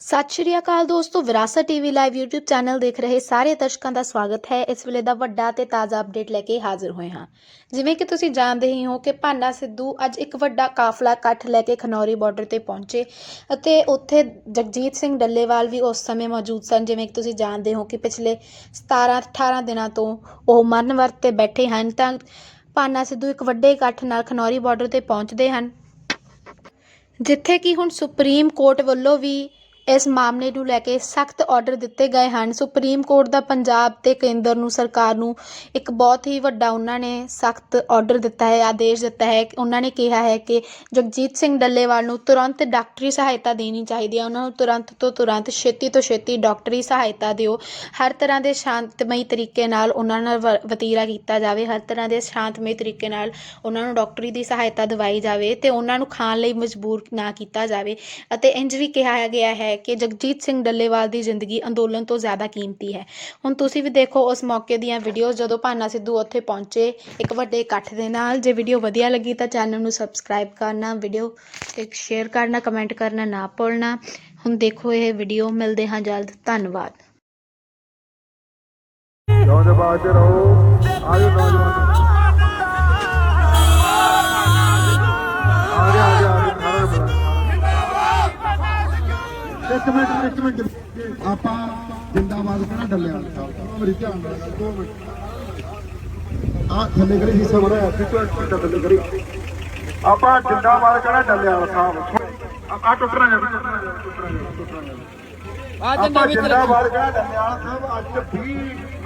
ਸਤਿ ਸ਼੍ਰੀ ਅਕਾਲ ਦੋਸਤੋ, ਵਿਰਾਸਤ ਟੀਵੀ ਲਾਈਵ YouTube ਚੈਨਲ ਦੇਖ ਰਹੇ ਸਾਰੇ ਦਰਸ਼ਕਾਂ ਦਾ ਸਵਾਗਤ ਹੈ। ਇਸ ਵੇਲੇ ਦਾ ਵੱਡਾ ਤੇ ਤਾਜ਼ਾ ਅਪਡੇਟ ਲੈ ਕੇ ਹਾਜ਼ਰ ਹੋਏ ਹਾਂ। ਜਿਵੇਂ ਕਿ ਤੁਸੀਂ ਜਾਣਦੇ ਹੀ ਹੋ ਕਿ ਭਾਨਾ ਸਿੱਧੂ ਅੱਜ ਇੱਕ ਵੱਡਾ ਕਾਫਲਾ ਇਕੱਠ ਲੈ ਕੇ ਖਨੌਰੀ ਬਾਰਡਰ ਤੇ ਪਹੁੰਚੇ ਅਤੇ ਉੱਥੇ ਜਗਜੀਤ ਸਿੰਘ ਡੱਲੇਵਾਲ ਵੀ ਉਸ ਸਮੇਂ ਮੌਜੂਦ ਸਨ। ਜਿਵੇਂ ਕਿ ਤੁਸੀਂ ਜਾਣਦੇ ਹੋ ਕਿ ਪਿਛਲੇ 17 18 ਦਿਨਾਂ ਤੋਂ ਉਹ ਮਰਨ ਵਰਤ ਤੇ ਬੈਠੇ ਹਨ, ਤਾਂ ਭਾਨਾ ਸਿੱਧੂ ਇੱਕ ਵੱਡੇ ਇਕੱਠ ਨਾਲ ਖਨੌਰੀ ਬਾਰਡਰ ਤੇ ਪਹੁੰਚਦੇ ਹਨ। ਜਿੱਥੇ ਕਿ ਹੁਣ ਸੁਪਰੀਮ ਕੋਰਟ ਵੱਲੋਂ ਵੀ ਇਸ ਮਾਮਲੇ ਨੂੰ ਲੈ ਕੇ ਸਖਤ ਆਰਡਰ ਦਿੱਤੇ ਗਏ ਹਨ। ਸੁਪਰੀਮ ਕੋਰਟ ਦਾ ਪੰਜਾਬ ਤੇ ਕੇਂਦਰ ਨੂੰ ਸਰਕਾਰ ਨੂੰ ਇੱਕ ਬਹੁਤ ਹੀ ਵੱਡਾ ਉਹਨਾਂ ਨੇ ਸਖਤ ਆਰਡਰ ਦਿੱਤਾ ਹੈ, ਆਦੇਸ਼ ਦਿੱਤਾ ਹੈ। ਉਹਨਾਂ ਨੇ ਕਿਹਾ ਹੈ ਕਿ ਜਗਜੀਤ ਸਿੰਘ ਡੱਲੇਵਾਲ ਨੂੰ ਤੁਰੰਤ ਡਾਕਟਰੀ ਸਹਾਇਤਾ ਦੇਣੀ ਚਾਹੀਦੀ ਹੈ। ਉਹਨਾਂ ਨੂੰ ਤੁਰੰਤ ਤੋਂ ਤੁਰੰਤ ਛੇਤੀ ਤੋਂ ਛੇਤੀ ਡਾਕਟਰੀ ਸਹਾਇਤਾ ਦਿਓ। ਹਰ ਤਰ੍ਹਾਂ ਦੇ ਸ਼ਾਂਤਮਈ ਤਰੀਕੇ ਨਾਲ ਉਹਨਾਂ ਨਾਲ ਵਤੀਰਾ ਕੀਤਾ ਜਾਵੇ। ਹਰ ਤਰ੍ਹਾਂ ਦੇ ਸ਼ਾਂਤਮਈ ਤਰੀਕੇ ਨਾਲ ਉਹਨਾਂ ਨੂੰ ਡਾਕਟਰੀ ਦੀ ਸਹਾਇਤਾ ਦਿਵਾਈ ਜਾਵੇ ਤੇ ਉਹਨਾਂ ਨੂੰ ਖਾਣ ਲਈ ਮਜਬੂਰ ਨਾ ਕੀਤਾ ਜਾਵੇ ਅਤੇ ਇੰਜ ਵੀ ਕਿਹਾ ਗਿਆ ਹੈ ਕਿ ਜਗਜੀਤ ਸਿੰਘ ਡੱਲੇਵਾਲ ਦੀ ਜ਼ਿੰਦਗੀ ਅੰਦੋਲਨ ਤੋਂ ਜ਼ਿਆਦਾ ਕੀਮਤੀ ਹੈ। ਹੁਣ ਤੁਸੀਂ ਵੀ ਦੇਖੋ ਉਸ ਮੌਕੇ ਦੀਆਂ ਵੀਡੀਓਜ਼ ਜਦੋਂ ਭਾਨਾ ਸਿੱਧੂ ਉੱਥੇ ਪਹੁੰਚੇ ਇੱਕ ਵੱਡੇ ਇਕੱਠ ਦੇ ਨਾਲ। ਜੇ ਵੀਡੀਓ ਵਧੀਆ ਲੱਗੀ ਤਾਂ ਚੈਨਲ ਨੂੰ ਸਬਸਕ੍ਰਾਈਬ ਕਰਨਾ ਵੀਡੀਓ ਇੱਕ ਸ਼ੇਅਰ ਕਰਨਾ ਕਮੈਂਟ ਕਰਨਾ ਨਾ ਭੁੱਲਣਾ। ਹੁਣ ਦੇਖੋ ਇਹ ਵੀਡੀਓ ਮਿਲਦੇ ਹਾਂ ਜਲਦ। ਧੰਨਵਾਦ। ਜਿਉਂਦੇ ਬਾਅਦ ਰਹੋ ਆਜੋ ਨੌਜਵਾਨ ਇੱਕ ਮਿੰਟ ਇੱਕ ਮਿੰਟ। ਆਪਾਂ ਜਿੰਦਾਬਾਦ ਕਿਹੜਾ ਡੱਲਿਆ? ਮੇਰੀ ਧਿਆਨ ਨਾਲ ਦੋ ਮਿੰਟ ਆ ਥੱਲੇ ਕਰੀ ਹਿੱਸਾ ਕਿਤੇ ਕਿਤੇ ਥੱਲੇ ਕਰੀ। ਆਪਾਂ ਜਿੰਦਾਬਾਦ ਕਿਹੜਾ ਡੱਲਿਆ ਸਾਹਿਬ ਆ ਟੁੱਟਣਾ ਜਾ ਆਪਾਂ ਜਿੰਦਾਬਾਦ ਕਹਿੰਦਾ ਡੰਡਿਆਲ ਸਾਹਿਬ ਅੱਜ 20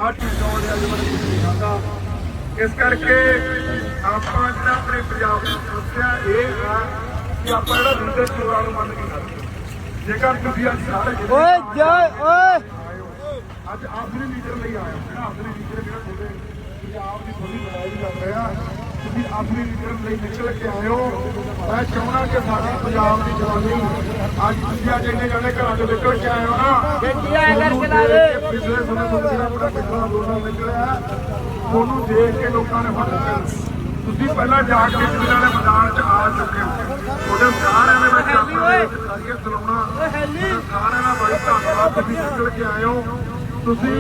8 9 ਦੇ ਅੱਜ ਬੜੇ ਇਸ ਕਰਕੇ ਆਪਾਂ ਜਿਹੜਾ ਆਪਣੇ ਪੰਜਾਬ ਦੀ ਸਮੱਸਿਆ ਇਹ ਆ ਕਿ ਆਪਾਂ ਜਿਹੜਾ ਦੂਜੇ ਚੋਰਾਂ ਨੂੰ ਮੰਨ ਕੇ ਖਾਂਦੇ ਜੇਕਰ ਤੁਸੀਂ ਅੱਜ ਸਾਰੇ ਓਏ ਜੈ ਓਏ। ਅੱਜ ਆਖਰੀ ਲੀਡਰ ਲਈ ਹੋ ਜਿਹੜਾ ਆਖਰੀ ਲੀਡਰ ਜਿਹੜਾ ਤੁਹਾਡੇ ਪੰਜਾਬ ਦੀ ਥੋੜੀ ਲੜਾਈ ਲੜ ਰਿਹਾ ਤੁਸੀਂ ਆਖਰੀ ਲੀਡਰ ਲਈ ਨਿਕਲ ਕੇ ਹੋ। ਮੈਂ ਚਾਹੁੰਦਾ ਕਿ ਸਾਡੀ ਪੰਜਾਬ ਦੀ ਜਵਾਨੀ ਅੱਜ ਤੁਸੀਂ ਅੱਜ ਇੰਨੇ ਜਾਣੇ ਘਰਾਂ ਚੋਂ ਨਿਕਲ ਕੇ ਹੋ ਨਾ। ਬੇਟੀ ਆਇਆ ਕਰਕੇ ਲਾ ਦੇ। ਪਿਛਲੇ ਸਮੇਂ ਤੋਂ ਜਿਹੜਾ ਆਪਣਾ ਪਿਛਲਾ ਨਿਕਲਿਆ ਉਹਨੂੰ ਦੇਖ ਕੇ ਲੋਕਾਂ ਨੇ ਫ਼ਰਕ ਤੁਸੀਂ ਪਹਿਲਾਂ ਜਾ ਕੇ ਜਿਹੜਾ ਦੇ ਮੈਦਾਨ 'ਚ ਆ ਚੁੱਕੇ ਹੋ? ਤੁਹਾਡੇ ਸਾਰਿਆਂ ਦੇ ਵਿੱਚ ਆਪਣੇ ਸਾਰੀਆਂ ਚਲਾਉਣਾ ਸਾਰਿਆਂ ਦਾ ਬੜੀ ਧੰਨਵਾਦ ਤੁਸੀਂ ਨਿਕਲ ਕੇ ਆਏ ਹੋ। ਤੁਸੀਂ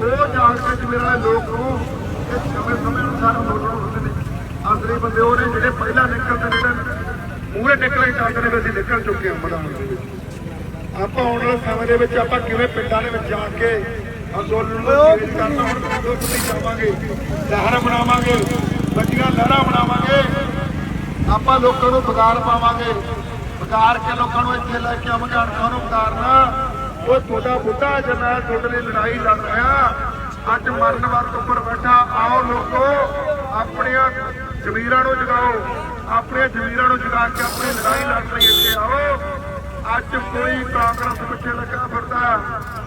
ਉਹ ਜਾ ਕੇ ਜਿਹੜੇ ਵਾਲੇ ਲੋਕ ਹੋ? ਇਹ ਸਮੇਂ ਸਮੇਂ ਅਨੁਸਾਰ ਅੰਦੋਲਨ ਹੁੰਦੇ ਨੇ। ਅਸਲੀ ਬੰਦੇ ਉਹ ਨੇ ਜਿਹੜੇ ਪਹਿਲਾਂ ਨਿਕਲਦੇ ਜਿਹੜੇ ਮੂਹਰੇ ਨਿਕਲੇ ਚਾਹੁੰਦੇ ਨੇ ਅਸੀਂ ਨਿਕਲ ਚੁੱਕੇ ਹਾਂ ਮੈਦਾਨ ਦੇ ਵਿੱਚ। ਆਪਾਂ ਆਉਣ ਵਾਲੇ ਸਮੇਂ ਦੇ ਵਿੱਚ ਆਪਾਂ ਕਿਵੇਂ ਪਿੰਡਾਂ ਦੇ ਵਿੱਚ ਜਾ ਕੇ ਅੰਦੋਲਨ ਨੂੰ ਤੇਜ਼ ਕਰਨਾ ਹੁਣ ਕਿਦੋਂ ਕਿਤੇ ਜਾਵਾਂਗੇ। ਲਹਿਰ ਬਣਾਵਾਂਗੇ ਵੱਡੀਆਂ ਲਹਿਰਾਂ ਬਣਾਵਾਂਗੇ। ਆਪਾਂ ਲੋਕਾਂ ਨੂੰ ਬਗਾੜ ਪਾਵਾਂਗੇ। ਬਗਾੜ ਕੇ ਲੋਕਾਂ ਨੂੰ ਇੱਥੇ ਲੈ ਕੇ ਆਵਾਂਗੇ, ਅਣਖਾਂ ਨੂੰ ਬਗਾੜਨਾ। ਉਹ ਤੁਹਾਡਾ ਬੁੱਢਾ ਜਰਨੈਲ ਤੁਹਾਡੇ ਲਈ ਲੜਾਈ ਲੜ ਰਿਹਾ, ਅੱਜ ਮਰਨ ਵਰਤ ਉੱਪਰ ਬੈਠਾ, ਆਓ ਲੋਕੋ, ਆਪਣੀਆਂ ਜ਼ਮੀਰਾਂ ਨੂੰ ਜਗਾਓ। ਆਪਣੀਆਂ ਜ਼ਮੀਰਾਂ ਨੂੰ ਜਗਾ ਕੇ ਆਪਣੀ ਲੜਾਈ ਲੜ ਲਈ ਇੱਥੇ ਆਓ। ਅੱਜ ਕੋਈ ਕਾਂਗਰਸ ਪਿੱਛੇ ਲੱਗਾ ਫਿਰਦਾ,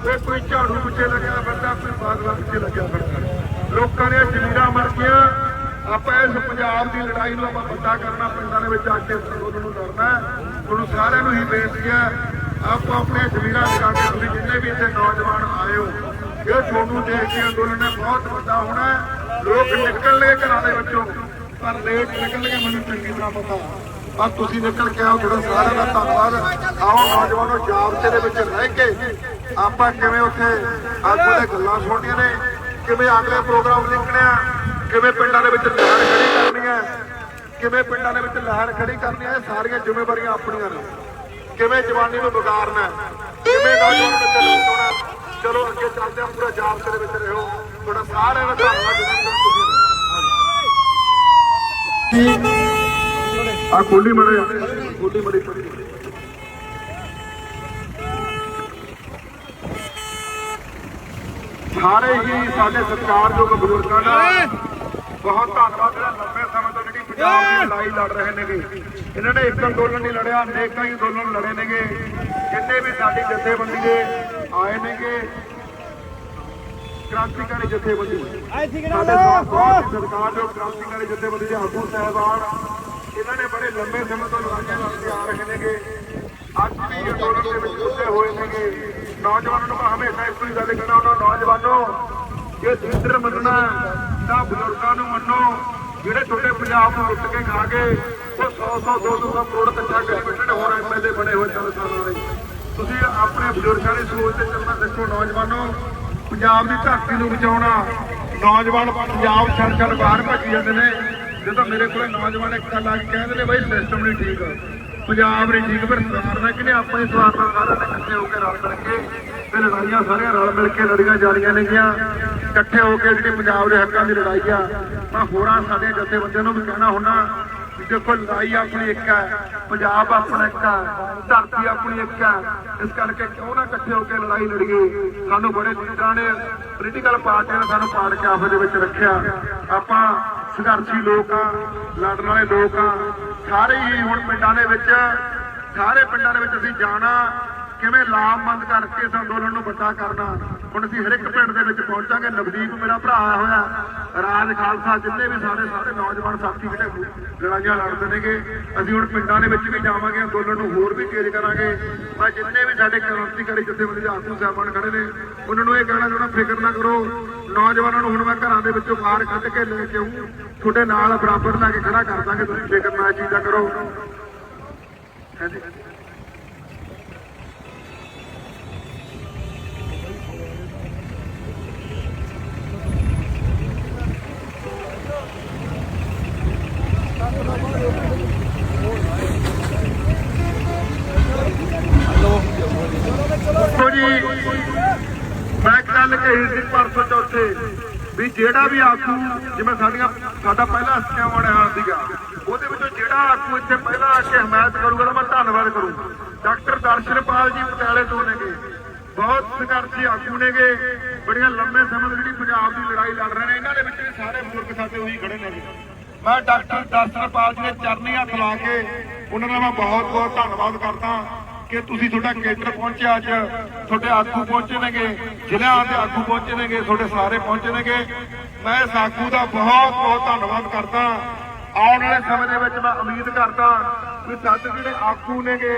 ਕੋਈ ਕੋਈ ਝਾੜੂ ਪਿੱਛੇ ਲੱਗਿਆ ਫਿਰਦਾ, ਕੋਈ ਬਾਦਲਾਂ ਪਿੱਛੇ ਲੱਗਿਆ ਫਿਰਦਾ। ਲੋਕਾਂ ਦੀਆਂ ਜ਼ਮੀਰਾਂ ਮਰ ਗਈਆਂ। ਆਪਾਂ ਇਸ ਪੰਜਾਬ ਦੀ ਲੜਾਈ ਨੂੰ ਆਪਾਂ ਵੱਡਾ ਕਰਨਾ, ਪਿੰਡਾਂ ਦੇ ਵਿੱਚ ਆ ਕੇ ਅੰਦੋਲਨ ਨੂੰ ਲੜਨਾ ਤੁਹਾਨੂੰ ਸਾਰਿਆਂ ਨੂੰ ਹੀ ਬੇਨਤੀ ਹੈ, ਆਪਾਂ ਆਪਣੀਆਂ ਜ਼ਮੀਰਾਂ ਜਗਾ ਕੇ ਤੁਸੀਂ ਜਿੰਨੇ ਵੀ ਇੱਥੇ ਨੌਜਵਾਨ ਆਏ ਹੋ ਇਹ ਤੁਹਾਨੂੰ ਦੇਖ ਕੇ ਅੰਦੋਲਨ ਨੇ ਬਹੁਤ ਵੱਡਾ ਹੋਣਾ ਲੋਕ ਨਿਕਲਣਗੇ ਘਰਾਂ ਦੇ ਵਿੱਚੋਂ, ਪਰ ਲੇਟ ਨਿਕਲਣਗੇ ਮੈਨੂੰ ਚੰਗੀ ਤਰ੍ਹਾਂ ਪਤਾ। ਬਸ ਤੁਸੀਂ ਨਿਕਲ ਕੇ ਆਓ ਤੁਹਾਡਾ ਸਾਰਿਆਂ ਦਾ ਧੰਨਵਾਦ ਆਓ ਨੌਜਵਾਨੋ ਜਾਬਤੇ ਦੇ ਵਿੱਚ ਰਹਿ ਕੇ ਆਪਾਂ ਕਿਵੇਂ ਉੱਥੇ ਆਗੂ ਦੇ ਗੱਲਾਂ ਸੁਣਨੀਆਂ ਨੇ, ਕਿਵੇਂ ਅਗਲੇ ਪ੍ਰੋਗਰਾਮ ਲਿਖਣੇ ਆ ਕਿਵੇਂ ਪਿੰਡਾਂ ਦੇ ਵਿੱਚ ਲਹਿਰ ਖੜੀ ਕਰਨੀ ਹੈ? ਕਿਵੇਂ ਪਿੰਡਾਂ ਦੇ ਵਿੱਚ ਲਹਿਰ ਖੜੀ ਕਰਨੀ ਹੈ? ਸਾਰੀਆਂ ਜ਼ਿੰਮੇਵਾਰੀਆਂ ਆਪਣੀਆਂ ਨੇ। ਕਿਵੇਂ ਜਵਾਨੀ ਨੂੰ ਵਿਗਾੜਨਾ ਹੈ, ਕਿਵੇਂ ਨੌਜਵਾਨ ਬੱਚੇ ਨੂੰ ਚੋਣਾ ਚਲੋ ਅੱਗੇ ਚੱਲਦੇ ਆ ਪੂਰਾ ਜਾਬਤੇ ਦੇ ਵਿੱਚ ਰਹੋ। ਤੁਹਾਡਾ ਸਾਰਿਆਂ ਦਾ ਧੰਨਵਾਦ ਆ ਕੁੰਡੀ ਮੜੇ ਕੁੰਡੀ ਮੜੀ। ਸਾਰੇ ਹੀ ਸਾਡੇ ਸਤਿਕਾਰਯੋਗ ਬਜ਼ੁਰਗਾਂ ਦਾ ਬਹੁਤ ਧੰਨਵਾਦ ਜਿਹੜਾ ਲੰਬੇ ਸਮੇਂ ਤੋਂ ਜਿਹੜੀ ਪੰਜਾਬ ਦੀ ਲੜਾਈ ਲੜ ਰਹੇ ਨੇਗੇ। ਇਹਨਾਂ ਨੇ ਇੱਕ ਅੰਦੋਲਨ ਨਹੀਂ ਲੜਿਆ ਅਨੇਕਾਂ ਹੀ ਅੰਦੋਲਨ ਲੜੇ ਨੇਗੇ। ਜਿੰਨੇ ਵੀ ਸਾਡੀ ਜਥੇਬੰਦੀ ਦੇ ਆਏ ਨੇਗੇ ਕ੍ਰਾਂਤੀਕਾਰੀ ਜਥੇਬੰਦੀ ਸਾਡੇ ਬਹੁਤ ਸਰਕਾਰਯੋਗ ਕ੍ਰਾਂਤੀਕਾਰੀ ਜਥੇਬੰਦੀ ਦੇ ਆਗੂ ਸਾਹਿਬਾਨ। ਇਹਨਾਂ ਨੇ ਬੜੇ ਲੰਬੇ ਸਮੇਂ ਤੋਂ ਲੜਾਈਆਂ ਲੜਦੇ ਆ ਰਹੇ ਨੇਗੇ। ਅੱਜ ਵੀ ਅੰਦੋਲਨ ਦੇ ਵਿੱਚ ਜੁੜੇ ਹੋਏ ਨੇਗੇ। ਨੌਜਵਾਨਾਂ ਨੂੰ ਹਮੇਸ਼ਾ ਇਸ ਤੋਂ ਗੱਲ ਕਰਨਾ ਉਹਨਾਂ ਨੌਜਵਾਨੋ, ਜੇ ਦਰਿੰਦਰ ਮੰਨਣਾ ਤਾਂ ਬਜ਼ੁਰਗਾਂ ਨੂੰ ਮੰਨੋ, ਜਿਹੜੇ ਤੁਹਾਡੇ ਪੰਜਾਬ ਨੂੰ ਲੁੱਟ ਕੇ ਖਾ ਗਏ, ਉਹ 100 100 200 ਕਰੋੜ ਇਕੱਠਾ ਕਰੀ ਬੈਠੇ ਨੇ, ਹੋਰ ਐਮਐਲਏ ਬਣੇ ਹੋਏ ਚੱਲ ਸਾਲਾਂ ਦੇ ਤੁਸੀਂ ਆਪਣੇ ਬਜ਼ੁਰਗਾਂ ਦੀ ਸੋਚ ਤੇ ਚੱਲਣਾ ਦੱਸੋ ਨੌਜਵਾਨੋ, ਪੰਜਾਬ ਦੀ ਧਰਤੀ ਨੂੰ ਬਚਾਉਣਾ, ਨੌਜਵਾਨ ਪੰਜਾਬ ਛੱਡ ਛੱਡ ਬਾਹਰ ਭੱਜ ਜਾਂਦੇ ਨੇ। ਜਦੋਂ ਮੇਰੇ ਕੋਲੇ ਨੌਜਵਾਨ ਇੱਕ ਗੱਲ ਆ ਕੇ ਕਹਿੰਦੇ ਨੇ, ਬਈ ਸਿਸਟਮ ਨਹੀਂ ਠੀਕ ਪੰਜਾਬ ਨਹੀਂ ਠੀਕ ਪਰ ਸਰਕਾਰ ਨੇ ਆਪਾਂ ਹੀ ਸਵਾਰਥ ਸਾਰਿਆਂ ਨੇ ਇਕੱਠੇ ਹੋ ਕੇ ਰਲ ਮਿਲ ਕੇ ਤੇ ਲੜਾਈਆਂ ਸਾਰੀਆਂ ਰਲ ਮਿਲ ਕੇ ਲੜੀਆਂ ਜਾਣੀਆਂ ਨੇਗੀਆਂ। ਇਕੱਠੇ ਹੋ ਕੇ ਜਿਹੜੀ ਪੰਜਾਬ ਦੇ ਹੱਕਾਂ ਦੀ ਲੜਾਈ ਆ, ਮੈਂ ਹੋਰਾਂ ਸਾਡੇ ਜਥੇਬੰਦੀਆਂ ਨੂੰ ਵੀ ਕਹਿਣਾ ਹੁੰਦਾ ਦੇਖੋ ਲੜਾਈ ਆਪਣੀ ਇੱਕ ਹੈ, ਪੰਜਾਬ ਆਪਣਾ ਇੱਕ ਹੈ, ਧਰਤੀ ਆਪਣੀ ਇੱਕ ਹੈ। ਇਸ ਕਰਕੇ ਕਿਉਂ ਨਾ ਇਕੱਠੇ ਹੋ ਕੇ ਲੜਾਈ ਲੜੀਏ? ਸਾਨੂੰ ਬੜੇ ਲੀਡਰਾਂ ਨੇ ਪੋਲੀਟੀਕਲ ਪਾਰਟੀਆਂ ਨੇ ਸਾਨੂੰ ਪਾੜ ਕੇ ਆਪਸ ਦੇ ਵਿੱਚ ਰੱਖਿਆ। ਆਪਾਂ ਸੰਘਰਸ਼ੀ ਲੋਕ ਆ, ਲੜਨ ਵਾਲੇ ਲੋਕ ਆ ਸਾਰੇ ਹੀ ਹੁਣ ਪਿੰਡਾਂ ਦੇ ਵਿੱਚ ਸਾਰੇ ਪਿੰਡਾਂ ਦੇ ਵਿੱਚ ਅਸੀਂ ਜਾਣਾ ਕਿਵੇਂ ਲਾਮਬੰਦ ਕਰਕੇ ਇਸ ਅੰਦੋਲਨ ਨੂੰ ਵੱਡਾ ਕਰਨਾ? ਹੁਣ ਅਸੀਂ ਹਰ ਇੱਕ ਪਿੰਡ ਦੇ ਵਿੱਚ ਪਹੁੰਚਾਂਗੇ। ਨਵਦੀਪ ਮੇਰਾ ਭਰਾ ਆਇਆ ਹੋਇਆ। ਰਾਜ ਖਾਲਸਾ ਜਿੰਨੇ ਵੀ ਸਾਡੇ ਸਾਰੇ ਨੌਜਵਾਨ ਸਾਥੀ ਜਿਹੜੇ ਲੜਾਈਆਂ ਲੜਦੇ ਨੇਗੇ। ਅਸੀਂ ਹੁਣ ਪਿੰਡਾਂ ਦੇ ਵਿੱਚ ਵੀ ਜਾਵਾਂਗੇ, ਅੰਦੋਲਨ ਨੂੰ ਹੋਰ ਵੀ ਤੇਜ਼ ਕਰਾਂਗੇ। ਮੈਂ ਜਿੰਨੇ ਵੀ ਸਾਡੇ ਕ੍ਰਾਂਤੀਕਾਰੀ ਜਥੇਬੰਦੀ ਦੇ ਆਗੂ ਸਾਹਿਬਾਨ ਖੜੇ ਨੇ, ਉਹਨਾਂ ਨੂੰ ਇਹ ਕਹਿਣਾ ਚਾਹੁੰਦਾ, ਫਿਕਰ ਨਾ ਕਰੋ। ਨੌਜਵਾਨਾਂ ਨੂੰ ਹੁਣ ਮੈਂ ਘਰਾਂ ਦੇ ਵਿੱਚੋਂ ਬਾਹਰ ਕੱਢ ਕੇ ਲੈ ਕੇ ਆਊਂ। ਤੁਹਾਡੇ ਨਾਲ ਬਰਾਬਰ ਲਾ ਕੇ ਖੜਾ ਕਰ ਦਾਂਗੇ। ਤੁਸੀਂ ਫਿਕਰ ਨਾ, ਇਹ ਚੀਜ਼ਾਂ ਕਰੋ। ਹਾਂਜੀ। ਦੇਖੋ ਜੀ, ਮੈਂ ਗੱਲ ਕਹੀ ਸੀ ਪਰਸੋਂ ਚੌਥੇ ਵੀ ਜਿਹੜਾ ਵੀ ਆਗੂ ਜਿਵੇਂ ਸਾਡੀਆਂ ਸਾਡਾ ਪਹਿਲਾ ਹਸਤੀਆਂ ਵਾਲਾ ਹਾਲ ਸੀਗਾ, ਉਹਦੇ ਵਿੱਚੋਂ ਜਿਹੜਾ ਆਗੂ ਇੱਥੇ ਪਹਿਲਾਂ ਆ ਕੇ ਹਮਾਇਤ ਕਰੂਗਾ ਤਾਂ ਮੈਂ ਧੰਨਵਾਦ ਕਰੂੰ ਡਾਕਟਰ ਦਰਸ਼ਨਪਾਲ ਜੀ ਪਟਿਆਲੇ ਤੋਂ ਨੇਗੇ। ਬਹੁਤ ਸੰਘਰਸ਼ੀ ਆਗੂ ਨੇਗੇ। ਬੜੀਆਂ ਲੰਮੇ ਸਮੇਂ ਤੋਂ ਜਿਹੜੀ ਪੰਜਾਬ ਦੀ ਲੜਾਈ ਲੜ ਰਹੇ ਨੇ, ਇਹਨਾਂ ਦੇ ਵਿੱਚ ਵੀ ਸਾਰੇ ਬਜ਼ੁਰਗ ਸਾਡੇ ਉਹੀ ਖੜੇ ਨੇ ਮੈਂ ਡਾਕਟਰ ਦਰਸ਼ਨਪਾਲ ਜੀ ਦੇ ਚਰਨੀ ਹੱਥ ਲਾ ਕੇ ਉਹਨਾਂ ਦਾ ਮੈਂ ਬਹੁਤ ਬਹੁਤ ਧੰਨਵਾਦ ਕਰਦਾ ਕਿ ਤੁਸੀਂ ਤੁਹਾਡਾ ਕੇਂਦਰ ਪਹੁੰਚਿਆ ਅੱਜ, ਤੁਹਾਡੇ ਆਗੂ ਪਹੁੰਚੇ ਨੇਗੇ, ਜ਼ਿਲ੍ਹਿਆਂ ਦੇ ਆਗੂ ਪਹੁੰਚੇ ਨੇਗੇ, ਤੁਹਾਡੇ ਸਾਰੇ ਪਹੁੰਚੇ ਨੇਗੇ। ਮੈਂ ਇਸ ਆਗੂ ਦਾ ਬਹੁਤ ਬਹੁਤ ਧੰਨਵਾਦ ਕਰਦਾ। ਆਉਣ ਵਾਲੇ ਸਮੇਂ ਦੇ ਵਿੱਚ ਮੈਂ ਉਮੀਦ ਕਰਦਾ ਕਿ ਸਾਡੇ ਜਿਹੜੇ ਆਗੂ ਨੇਗੇ,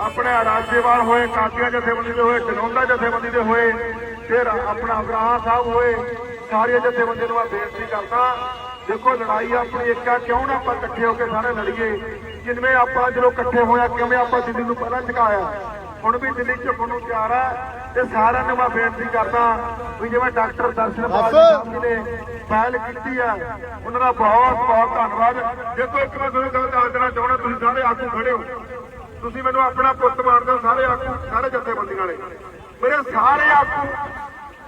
ਆਪਣੇ ਰਾਜੇਵਾਲ ਹੋਏ, ਕਾਦੀਆਂ ਜਥੇਬੰਦੀ ਦੇ ਹੋਏ ਜਨੌਂਦਾ ਜਥੇਬੰਦੀ ਦੇ ਹੋਏ, ਫਿਰ ਆਪਣਾ ਅਬਰਾਹ ਸਾਹਿਬ ਹੋਏ, ਸਾਰੀਆਂ ਜਥੇਬੰਦੀਆਂ ਨੂੰ ਮੈਂ ਬੇਨਤੀ ਕਰਦਾ ਦੇਖੋ ਲੜਾਈ ਆਪਣੀ ਇੱਕ ਆ ਕਿਉਂ ਨਾ ਆਪਾਂ ਇਕੱਠੇ ਹੋ ਕੇ ਸਾਰੇ ਲੜੀਏ? ਜਿਵੇਂ ਆਪਾਂ ਜਦੋਂ ਇਕੱਠੇ ਹੋਇਆ ਕਿਵੇਂ ਆਪਾਂ ਦਿੱਲੀ ਨੂੰ ਪਹਿਲਾਂ ਝੁਕਾਇਆ? ਹੁਣ ਵੀ ਦਿੱਲੀ ਝੁਕਣ ਨੂੰ ਤਿਆਰ ਹੈ ਤੇ ਸਾਰਿਆਂ ਨੂੰ ਮੈਂ ਬੇਨਤੀ ਕਰਦਾ ਵੀ ਜਿਵੇਂ ਡਾਕਟਰ ਦਰਸ਼ਨਪਾਲ ਸਾਹਿਬ ਜੀ ਨੇ ਪਹਿਲ ਕੀਤੀ ਆ ਉਹਨਾਂ ਦਾ ਬਹੁਤ ਬਹੁਤ ਧੰਨਵਾਦ। ਦੇਖੋ ਇੱਕ ਮੈਂ ਤੁਹਾਨੂੰ ਗੱਲ ਦੱਸ ਦੇਣਾ ਚਾਹੁੰਦਾ ਤੁਸੀਂ ਸਾਰੇ ਆਗੂ ਖੜੇ ਹੋ। ਤੁਸੀਂ ਮੈਨੂੰ ਆਪਣਾ ਪੁੱਤ ਮੰਨਦੇ ਹੋ ਸਾਰੇ ਆਗੂ ਸਾਰੇ ਜਥੇਬੰਦੀਆਂ ਵਾਲੇ। ਮੇਰੇ ਸਾਰੇ ਆਗੂ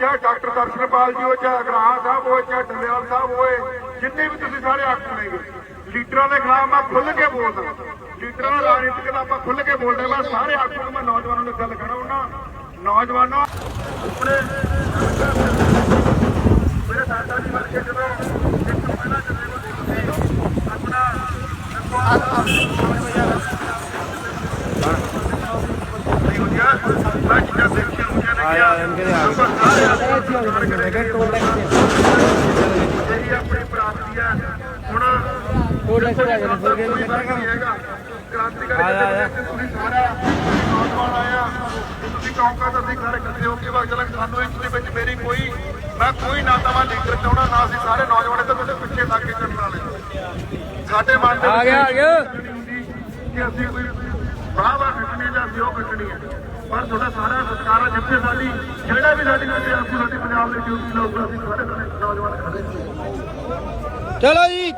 ਚਾਹੇ ਡਾਕਟਰ ਦਰਸ਼ਨਪਾਲ ਜੀ ਹੋ ਚਾਹੇ ਅਗਰਾਹ ਸਾਹਿਬ ਹੋਏ ਚਾਹੇ ਡੱਲੇਵਾਲ ਸਾਹਿਬ ਹੋਏ, ਜਿੰਨੇ ਵੀ ਤੁਸੀਂ ਸਾਰੇ ਆਗੂ ਲੀਡਰਾਂ ਦੇ ਖਿਲਾਫ ਮੈਂ ਖੁੱਲ ਕੇ ਬੋਲਦਾ। ਲੀਡਰਾਂ ਦਾ ਰਾਜਨੀਤਿਕ ਦਾ ਆਪਾਂ ਖੁੱਲ ਕੇ ਬੋਲਦੇ। ਮੈਂ ਸਾਰੇ ਆਗੂ ਨੂੰ, ਮੈਂ ਨੌਜਵਾਨਾਂ ਨੂੰ ਗੱਲ ਕਰਾਂ ਉਹਨਾਂ ਨੌਜਵਾਨਾਂ ਆਪਣੇ ਮੇਰੇ ਦਾਦਾ ਜੀ ਵਰਗੇ ਜਦੋਂ ਇੱਕ ਪਹਿਲਾ ਜਥੇਬੰਦੀ ਆਪਣਾ ਮੇਰੀ ਕੋਈ ਮੈਂ ਕੋਈ ਨਾ ਤਾਂ ਮੈਂ ਲੀਡਰ ਚਾਹਣਾ ਨਾ ਅਸੀਂ ਸਾਰੇ ਨੌਜਵਾਨ ਤਾਂ ਤੁਹਾਡੇ ਪਿੱਛੇ ਲੱਗ ਕੇ ਚੱਲਣ ਵਾਲੇ ਸਾਡੇ ਮਨ ਦੇ ਆ ਗਿਆ, ਆ ਗਿਆ। ਕਿ ਅਸੀਂ ਕੋਈ ਬਾਹ ਕੱਟਣੀ ਜਾਂ ਅਸੀਂ ਉਹ ਕੱਟਣੀ ਹੈ ਪਰ ਤੁਹਾਡਾ ਸਾਰਾ ਸਤਿਕਾਰ ਹੈ ਜਿੱਥੇ ਸਾਡੀ ਜਿਹੜਾ ਵੀ ਸਾਡੀ ਨਾਲ ਆਗੂ ਸਾਡੀ ਪੰਜਾਬ ਦੇ ਡਿਊਟੀ ਲੋਕ ਅਸੀਂ ਸਾਰੇ ਸਾਰੇ ਨੌਜਵਾਨ ਖੜੇ ਚਲੋ ਜੀ।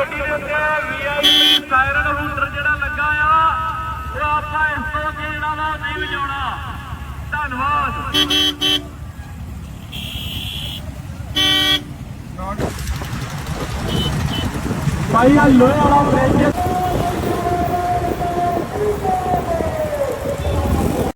ਗੱਡੀ ਦੇ ਉੱਤੇ ਵੀਆਈਪੀ ਸਾਇਰਨ ਹੂਟਰ ਜਿਹੜਾ ਲੱਗਾ ਆ, ਉਹ ਆਪਾਂ ਇਸ ਤੋਂ ਅੱਗੇ ਜਿਹੜਾ ਵਾ ਨਹੀਂ ਵਜਾਉਣਾ। ਧੰਨਵਾਦ। ਭਾਈ ਆ ਲੋਹੇ ਵਾਲਾ ਬ੍ਰਿਜ